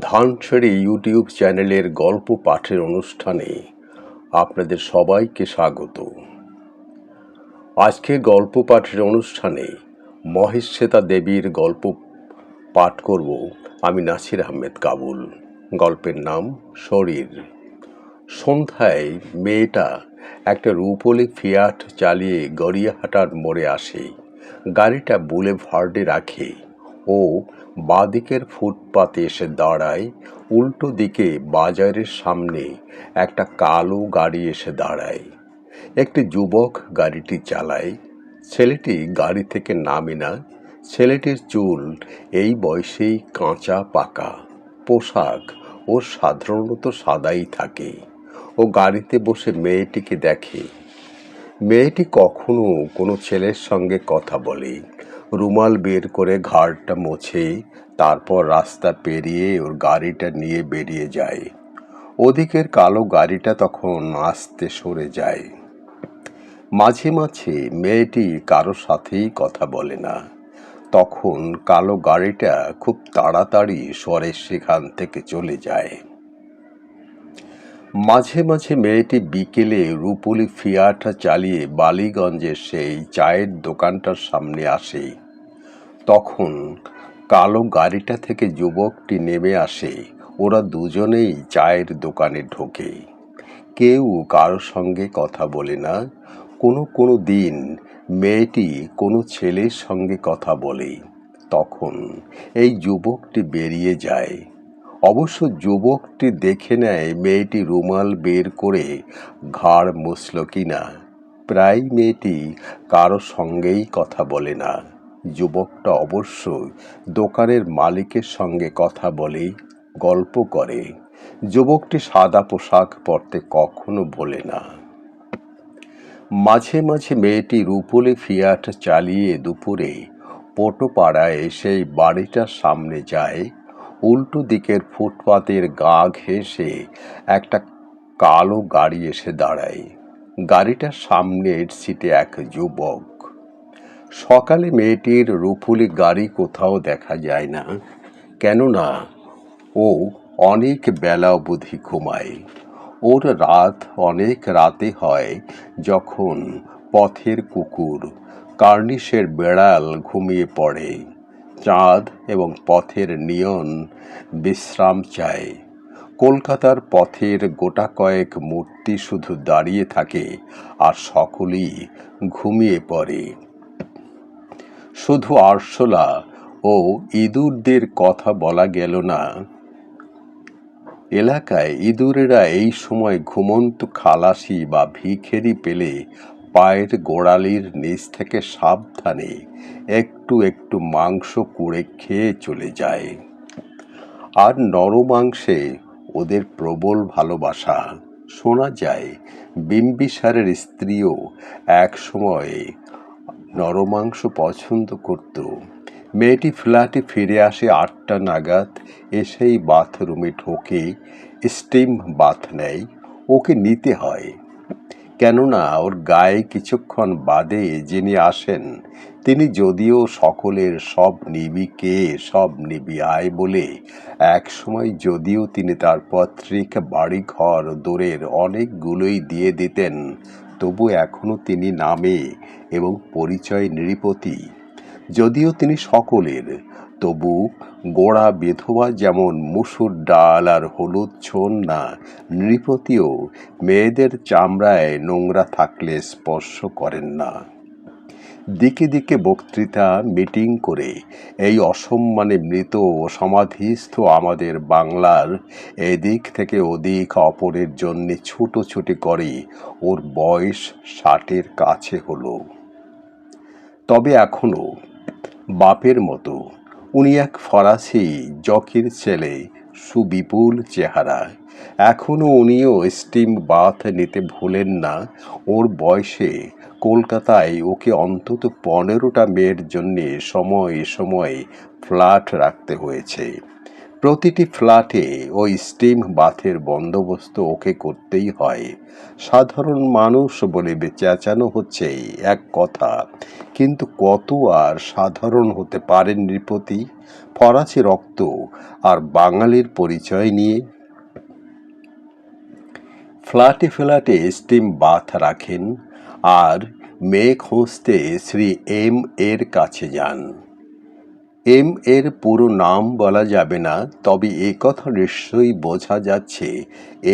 ধানছড়ি YouTube চ্যানেলের গল্প পাঠের অনুষ্ঠানে আপনাদের সবাইকে স্বাগত। আজকে গল্প পাঠের অনুষ্ঠানে মহেশ্বেতা দেবীর গল্প পাঠ করব আমি নাসির আহমেদ কাবুল। গল্পের নাম শরীর। সন্ধ্যায় মেয়েটা একটা রূপলি ফিয়াট চালিয়ে গড়িয়াহাটার মোড়ে আসে। গাড়িটা বুলে ভার্ডে রাখে। ও বাঁদিকের ফুটপাতে এসে দাঁড়ায়, উল্টো দিকে বাজারের সামনে একটা কালো গাড়ি এসে দাঁড়ায়। একটি যুবক গাড়িটি চালায়। ছেলেটি গাড়ি থেকে নামে না। ছেলেটির চুল এই বয়সেই কাঁচা, পাকা। পোশাক ও সাধারণত সাদাই থাকে। ও গাড়িতে বসে মেয়েটিকে দেখে। মেয়েটি কখনো কোনো ছেলের সঙ্গে কথা বলে। রুমাল বের করে ঘাড়টা মোছে, তারপর রাস্তা পেরিয়ে ওর গাড়িটা নিয়ে বেরিয়ে যায়। ওদিকের কালো গাড়িটা তখন আস্তে সরে যায়। মাঝে মাঝে মেয়েটি কারও সাথেই কথা বলে না। তখন কালো গাড়িটা খুব তাড়াতাড়ি সরে সেখান থেকে চলে যায়। মাঝে মাঝে মেয়েটি বিকেলে রূপলি ফিয়াটা চালিয়ে বালিগঞ্জের সেই চায়ের দোকানটার সামনে আসে। তখন কালো গাড়িটা থেকে যুবকটি নেমে আসে। ওরা দুজনেই চায়ের দোকানে ঢোকে। কেউ কারোর সঙ্গে কথা বলে না। কোনো কোনো দিন মেয়েটি কোনো ছেলের সঙ্গে কথা বলে। তখন এই যুবকটি বেরিয়ে যায়। অবশ্য যুবকটি দেখে নেয় মেয়েটি রুমাল বের করে ঘাড় মুছল কিনা। প্রায় মেয়েটি কারও সঙ্গেই কথা বলে না। যুবকটা অবশ্যই দোকানের মালিকের সঙ্গে কথা বলে, গল্প করে। যুবকটি সাদা পোশাক পরতে কখনো বলে না। মাঝে মাঝে মেয়েটি রূপলে ফিয়াট চালিয়ে দুপুরে পোটোপাড়ায় সেই বাড়িটার সামনে যায় উল্টো দিকের ফুটপাতের গা ঘেঁষে একটা কালো গাড়ি এসে দাঁড়ায়। গাড়িটার সামনের সিটে এক যুবক। সকালে মেয়েটির রুফুলি গাড়ি কোথাও দেখা যায় না, কেননা ও অনেক বেলা অবধি ঘুমায়। ওর রাত অনেক রাতে হয় যখন পথের কুকুর কার্নিশের বেড়াল ঘুমিয়ে পড়ে। চাঁদ এবং পথের নিয়ন বিশ্রাম চায়। কলকাতার পথের গোটা কয়েক মূর্তি শুধু দাঁড়িয়ে থাকে আর সকলেই ঘুমিয়ে পড়ে। শুধু আরশোলা ও ইঁদুরদের কথা বলা গেল না। এলাকায় ইঁদুরেরা এই সময় ঘুমন্ত খালাসি বা ভিখেরি পেলে পায়ের গোড়ালির নিচ থেকে সাবধানে একটু একটু মাংস কুড়ে খেয়ে চলে যায়। আর নরমাংসে ওদের প্রবল ভালোবাসা। শোনা যায়, বিম্বিসারের স্ত্রীও এক সময়ে নরমাংস পছন্দ করত। মেয়েটি ফ্ল্যাটে ফিরে আসে আটটা নাগাদ, এসেই বাথরুমে ঢোকে, স্টিম বাথ নেয়, ওকে নিতে হয়। কেননা ওর গায়ে কিছুক্ষণ বাদে যিনি আসেন, তিনি যদিও সকলের সব নিবি কে, সব নিবি আয় বলে এক সময় যদিও তিনি তার পত্রিক বাড়িঘর দূরের অনেকগুলোই দিয়ে দিতেন, তবু এখনও তিনি নামে এবং পরিচয় নৃপতি। যদিও তিনি সকলের, তবু গোড়া বেধবা যেমন মুসুর ডাল আর হলুদ ছোন না, নৃপতিও মেয়েদের চামড়ায় নোংরা থাকলে স্পর্শ করেন না। দিকে দিকে বক্তৃতা, মিটিং করে এই অসম্মানে মৃত ও সমাধিস্থ আমাদের বাংলার এদিক থেকে ওদিক অপরের জন্যে ছুটোছুটি করে ওর বয়স ষাটের কাছে হলো। তবে এখনও বাপের মতো। উনি এক ফরাসি জকির ছেলে, সুবিপুল চেহারা। এখনও উনিও স্টিম বাথ নিতে ভুলেন না। ওর বয়সে কলকাতায় ওকে অন্তত পনেরোটা মেয়ের জন্যে সময়ে সময়ে ফ্ল্যাট রাখতে হয়েছে। প্রতিটি ফ্ল্যাটে ওই স্টিম বাথের বন্দোবস্ত ওকে করতেই হয়। সাধারণ মানুষ বলে চেঁচানো হচ্ছে এক কথা। কিন্তু কত আর সাধারণ হতে পারেন নৃপতি? ফরাসি রক্ত আর বাঙালির পরিচয় নিয়ে। ফ্ল্যাটে ফ্ল্যাটে স্টিম বাথ রাখেন আর মেয়ে খুঁজতে শ্রী এম এর কাছে যান। এম এর পুরো নাম বলা যাবে না, তবে এ কথা নিশ্চয়ই বোঝা যাচ্ছে।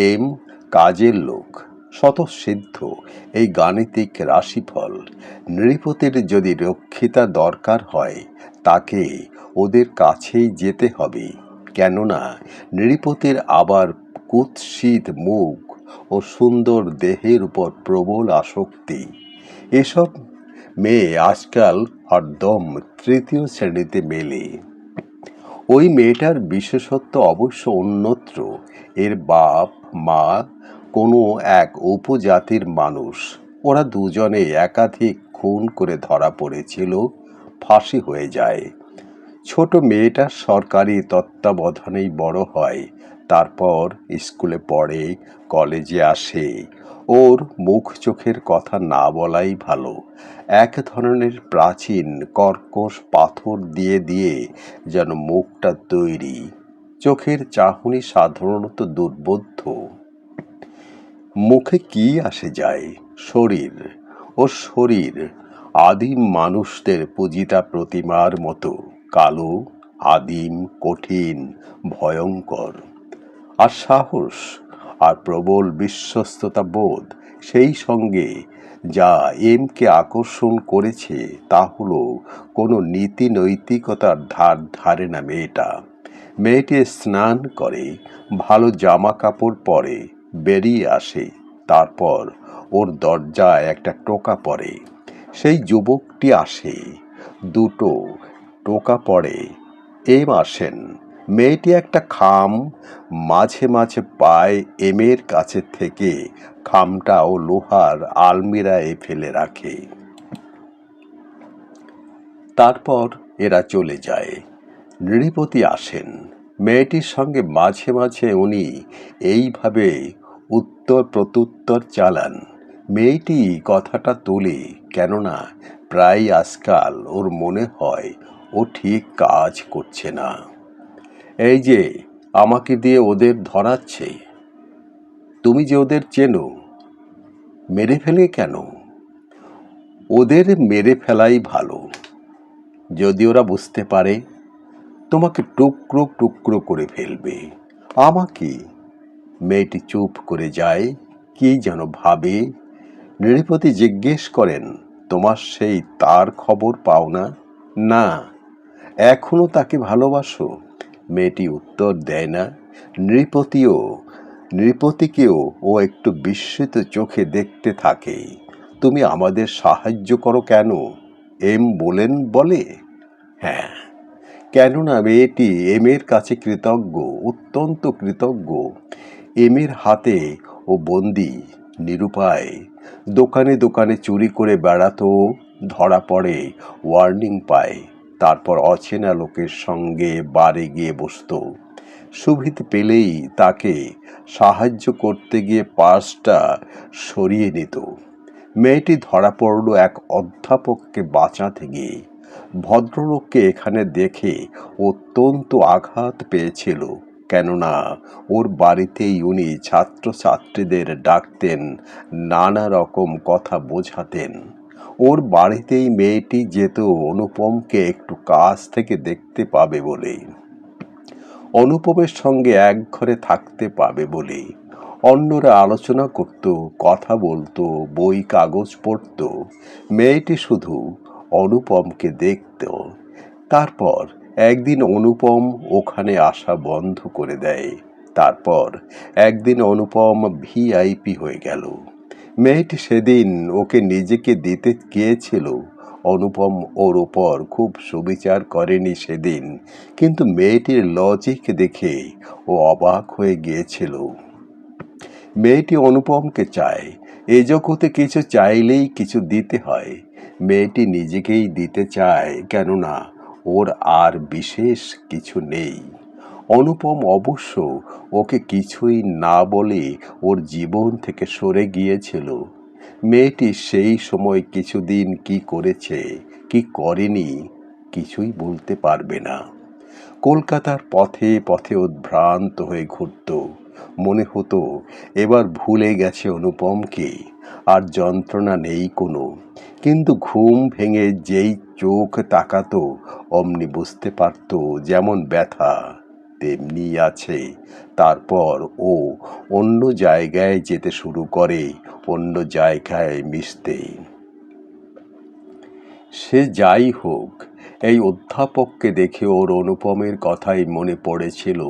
এম কাজের লোক, স্বতঃসিদ্ধ, এই গাণিতিক রাশিফল। নৃপতির যদি রক্ষিতা দরকার হয়, তাকে ওদের কাছেই যেতে হবে। কেননা, নৃপতির আবার কুৎসিত মুখ ও সুন্দর দেহের উপর প্রবল আসক্তি। এসব মেয়ে আজকাল হরদম তৃতীয় শ্রেণীতে মেলে। ওই মেয়েটার বিশেষত্ব অবশ্য অন্যত্র। এর বাপ, মা, কোনো এক উপজাতির মানুষ। ওরা দুজনে একাধিক খুন করে ধরা পড়েছিল, ফাঁসি হয়ে যায়। ছোট মেয়েটা সরকারি তত্ত্বাবধানেই বড় হয়। তারপর স্কুলে পড়ে, কলেজে আসে। ওর মুখ চোখের কথা না বলাই ভালো। এক ধরনের প্রাচীন কর্কশ পাথর দিয়ে দিয়ে যেন মুখটা তৈরি। চোখের চাহনি সাধারণত দুর্বোধ্য। মুখে কি আসে যায়? শরীর। ও শরীর, আদিম মানুষদের পূজিতা প্রতিমার মতো কালো, আদিম, কঠিন, ভয়ঙ্কর। আর সাহস। আর প্রবল বিশ্বস্ততা বোধ। সেই সঙ্গে যা এমকে আকর্ষণ করেছে, তা হলো কোনো নীতি নৈতিকতার ধার ধারে না মেয়েটা। মেয়েটি স্নান করে, ভালো জামা কাপড় পরে বেরিয়ে আসে। তারপর ওর দরজায় একটা টোকা পড়ে। সেই যুবকটি আসে। দুটো টোকা পড়ে। এম আসেন। মেয়েটি একটা খাম মাঝে মাঝে পায় এমের কাছে থেকে। খামটা ও লোহার আলমিরায় ফেলে রাখে। তারপর এরা চলে যায়। নৃপতি আসেন। মেয়েটির সঙ্গে মাঝে মাঝে উনি এইভাবে উত্তর প্রত্যুত্তর চালান। মেয়েটি কথাটা তোলে, কেননা প্রায় আজকাল ওর মনে হয় ও ঠিক কাজ করছে না। এই যে, আমাকে দিয়ে ওদের ধরাচ্ছে। তুমি যে ওদের চেনো, মেরে ফেলে কেন? ওদের মেরে ফেলাই ভালো। যদি ওরা বুঝতে পারে, তোমাকে টুকরো টুকরো করে ফেলবে। আমাকে মেয়েটি চুপ করে যায়, কি যেন ভাবে। নৃপতি জিজ্ঞেস করেন, তোমার সেই তার খবর পাও না? না, এখনও তাকে ভালোবাসো। মেয়েটি উত্তর দেয় না। নৃপতিও, নৃপতিকেও ও একটু বিস্মিত চোখে দেখতে থাকে। তুমি আমাদের সাহায্য করো কেন? এম বলেন বলে? হ্যাঁ। কেননা মেয়েটি এমের কাছে কৃতজ্ঞ, অত্যন্ত কৃতজ্ঞ। এমের হাতে ও বন্দি, নিরুপায়। দোকানে দোকানে চুরি করে বেড়াতো ধরা পড়ে, ওয়ার্নিং পায়। তারপর অচেনা লোকের সঙ্গে বারে গিয়ে বসত। সুভিত পেলেই তাকে সাহায্য করতে গিয়ে পার্সটা সরিয়ে নিত। মেয়েটি ধরা পড়ল এক অধ্যাপককে বাঁচাতে গিয়ে। ভদ্রলোককে এখানে দেখে অত্যন্ত আঘাত পেয়েছিল, কেননা ওর বাড়িতেই উনি ছাত্রছাত্রীদের ডাকতেন, নানা রকম কথা বোঝাতেন। ওর বাড়িতেই মেয়েটি যেত অনুপমকে একটু কাছ থেকে দেখতে পাবে বলে। অনুপমের সঙ্গে এক ঘরে থাকতে পাবে বলে। অন্যরা আলোচনা করত, কথা বলতো, বই কাগজ পড়ত। মেয়েটি শুধু অনুপমকে দেখত। তারপর একদিন অনুপম ওখানে আসা বন্ধ করে দেয়। তারপর একদিন অনুপম ভিআইপি হয়ে গেল। মেয়েটি সেদিন ওকে নিজেকে দিতে গিয়েছিল। অনুপম ওর ওপর খুব সুবিচার করেনি সেদিন, কিন্তু মেয়েটির লজিক দেখে ও অবাক হয়ে গিয়েছিল। মেয়েটি অনুপমকে চায়, এ জগতে কিছু চাইলেই কিছু দিতে হয়। মেয়েটি নিজেকেই দিতে চায়, কেননা ওর আর বিশেষ কিছু নেই। অনুপম অবশ্য ওকে কিছুই না বলে ওর জীবন থেকে সরে গিয়েছিল। মেয়েটি সেই সময় কিছুদিন কি করেছে, কি করেনি, কিছুই বলতে পারবে না। কলকাতার পথে পথে উদ্ভ্রান্ত হয়ে ঘুরত। মনে হতো, এবার ভুলে গেছে অনুপমকে, আর যন্ত্রণা নেই কোনো। কিন্তু ঘুম ভেঙে যেই চোখ তাকাতো, অমনি বুঝতে পারত যেমন ব্যথা। তেমনি আছে। তারপর ও অন্য জায়গায় যেতে শুরু করে, অন্য জায়গায় মিশতে। সে যাই হোক, এই অধ্যাপককে দেখে ওর অনুপমের কথাই মনে পড়েছিল।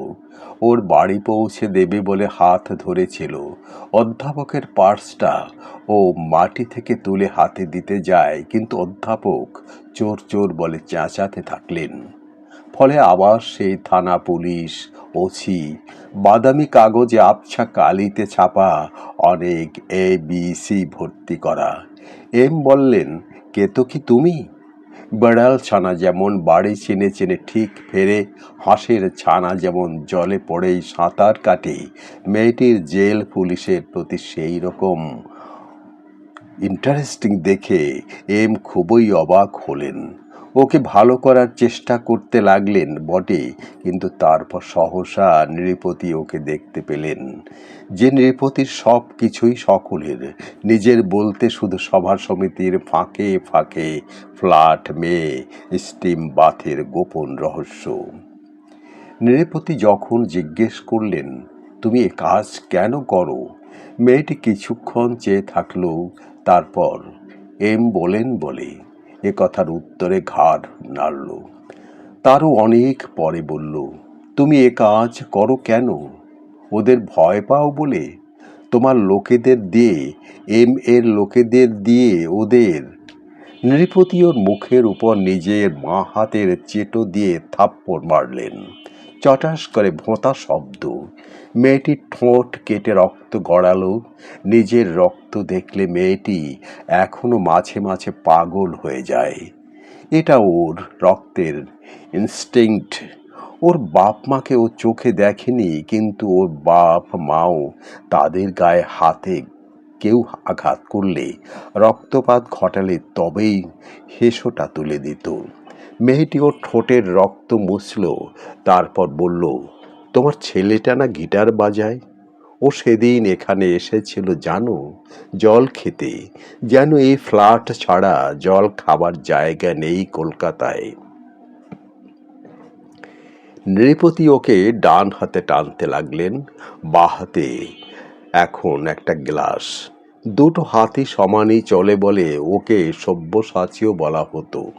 ওর বাড়ি পৌঁছে দেবে বলে হাত ধরেছিল। অধ্যাপকের পার্সটা ও মাটি থেকে তুলে হাতে দিতে যায়, কিন্তু অধ্যাপক চোর চোর বলে চেঁচাতে থাকলেন। ফলে আবার সেই থানা পুলিশ, ওসি, বাদামি কাগজে আবছা কালিতে ছাপা অনেক এ বি সি ভর্তি করা। এম বললেন, কে তো কি তুমি? বেড়াল ছানা যেমন বাড়ি চেনে চেনে ঠিক ফেরে, হাঁসের ছানা যেমন জলে পড়েই সাঁতার কাটে, মেয়েটির জেল পুলিশের প্রতি সেই রকম ইন্টারেস্টিং দেখে এম খুবই অবাক হলেন। ওকে ভালো করার চেষ্টা করতে লাগলেন বটে, কিন্তু তারপর সহসা নৃপতি ওকে দেখতে পেলেন। যে নৃপতির সব কিছুই সকলের। নিজের বলতে শুধু সভা সমিতির ফাঁকে ফাঁকে ফ্ল্যাট, মেয়ে, স্টিম, বাথের গোপন রহস্য। নৃপতি যখন জিজ্ঞেস করলেন, তুমি এ কাজ কেন করো? মেয়েটি কিছুক্ষণ চেয়ে থাকল, তারপর এম বলেন বলে এ কথার উত্তরে ঘাড় নাড়ল। তারও অনেক পরে বলল, তুমি এ কাজ করো কেন? ওদের ভয় পাও বলে? তোমার লোকেদের দিয়ে, এম এর লোকেদের দিয়ে ওদের? নৃপতি ওর মুখের উপর নিজের মা হাতের চেটো দিয়ে থাপ্পড় মারলেন। চটাস করে ভোঁতা শব্দ। মেয়েটির ঠোঁট কেটে রক্ত গড়ালো, নিজের রক্ত দেখলে মেয়েটি এখনও মাঝে মাঝে পাগল হয়ে যায়। এটা ওর রক্তের ইনস্টিংক্ট ওর বাপ মাকে ও চোখে দেখেনি, কিন্তু ওর বাপ মাও তাদের গায়ে হাতে কেউ আঘাত করলে রক্তপাত ঘটালে তবেই হেসোটা তুলে দিত। মেয়েটি ওর ঠোঁটের রক্ত মুছল, তারপর বলল তোমার ছেলেটা না গিটার বাজায়? ও সেদিন এখানে এসেছিল, জানো? জল খেতে। যেন এই ফ্ল্যাট ছাড়া জল খাবার জায়গা নেই কলকাতায়। নৃপতি ওকে ডান হাতে টানতে লাগলেন। বা হাতে এখন একটা গ্লাস। দুটো হাতি সমানই চলে বলে ওকে সভ্যসাচীও বলা হতো।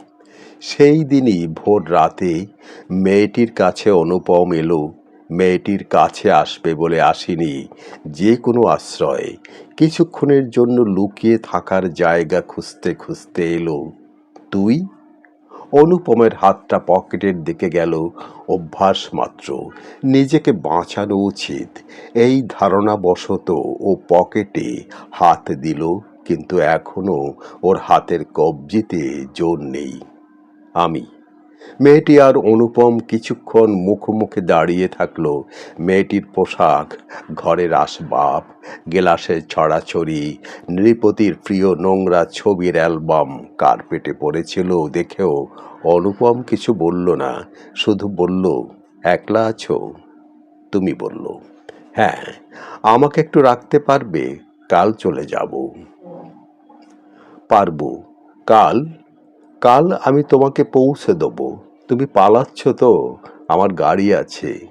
সেই দিনই ভোর রাতে মেয়েটির কাছে অনুপম এলো। মেয়েটির কাছে আসবে বলে আসিনি। যে কোনো আশ্রয়। কিছুক্ষণের জন্য লুকিয়ে থাকার জায়গা খুঁজতে খুঁজতে এলো। তুই? অনুপমের হাতটা পকেটের দিকে গেল। অভ্যাস মাত্র। নিজেকে বাঁচানো উচিত। এই ধারণা বশত ও পকেটে হাত দিল, কিন্তু এখনও ওর হাতের কবজিতে জোর নেই। আমি মেয়েটি আর অনুপম কিছুক্ষণ মুখোমুখি দাঁড়িয়ে থাকল। মেয়েটির পোশাক, ঘরের আসবাব, গেলাসের ছড়াছড়ি, নৃপতির প্রিয় নোংরা ছবির অ্যালবাম, কার্পেটে পড়েছিল দেখেও অনুপম কিছু বলল না, শুধু বলল, একলা আছো? তুমি বলল হ্যাঁ আমাকে একটু রাখতে পারবে, কাল চলে যাব। পারব, কাল? কাল আমি তোমাকে পৌঁছে দেবো। তুমি পালাচ্ছ তো? আমার গাড়ি আছে।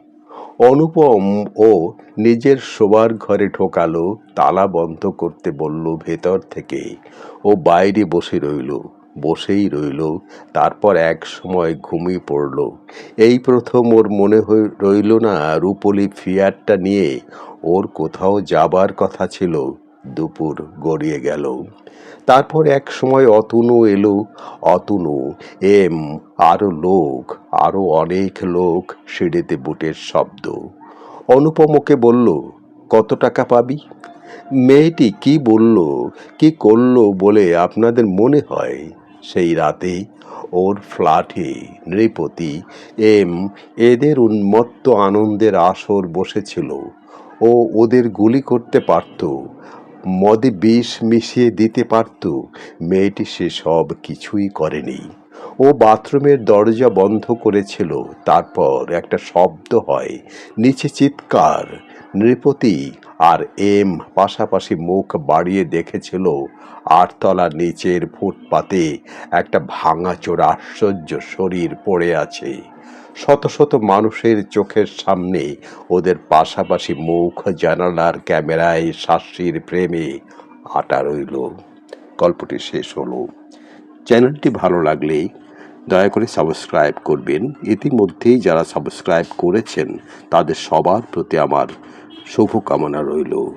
অনুপম ও নিজের শোবার ঘরে ঢোকালো, তালা বন্ধ করতে বলল ভেতর থেকে। ও বাইরে বসে রইল, বসেই রইল, তারপর এক সময় ঘুমিয়ে পড়ল। এই প্রথম ওর মনে রইল না, রূপলি ফিয়ারটা নিয়ে ওর কোথাও যাবার কথা ছিল। দুপুর গড়িয়ে গেল। তারপর এক সময় অতনু এলো। অতনু, এম আরও লোক আরও অনেক লোক সিঁড়িতে বুটের শব্দ। অনুপমকে বলল, কত টাকা পাবি? মেয়েটি কি বলল, কি করল বলে আপনাদের মনে হয়? সেই রাতে ওর ফ্ল্যাটে নৃপতি, এম, এদের উন্মত্ত আনন্দের আসর বসেছিল। ও ওদের গুলি করতে পারত। মদে বিষ মিশিয়ে দিতে পারত। মেয়েটি সেসব কিছুই করেনি। ও বাথরুমের দরজা বন্ধ করেছিল। তারপর একটা শব্দ হয়। নিচে চিৎকার। নৃপতি আর এম পাশাপাশি মুখ বাড়িয়ে দেখেছিল আটতলা নিচের ফুটপাতে একটা ভাঙাচোরা আশ্চর্য শরীর পড়ে আছে। শত শত মানুষের চোখের সামনে ওদের পাশাপাশি মুখ, জানালার ক্যামেরায় শাস্তির প্রেমে আটা রইল। গল্পটি শেষ হলো। চ্যানেলটি ভালো লাগলে দয়া করে সাবস্ক্রাইব করবেন। ইতিমধ্যেই যারা সাবস্ক্রাইব করেছেন, তাদের সবার প্রতি আমার শুভকামনা রইল।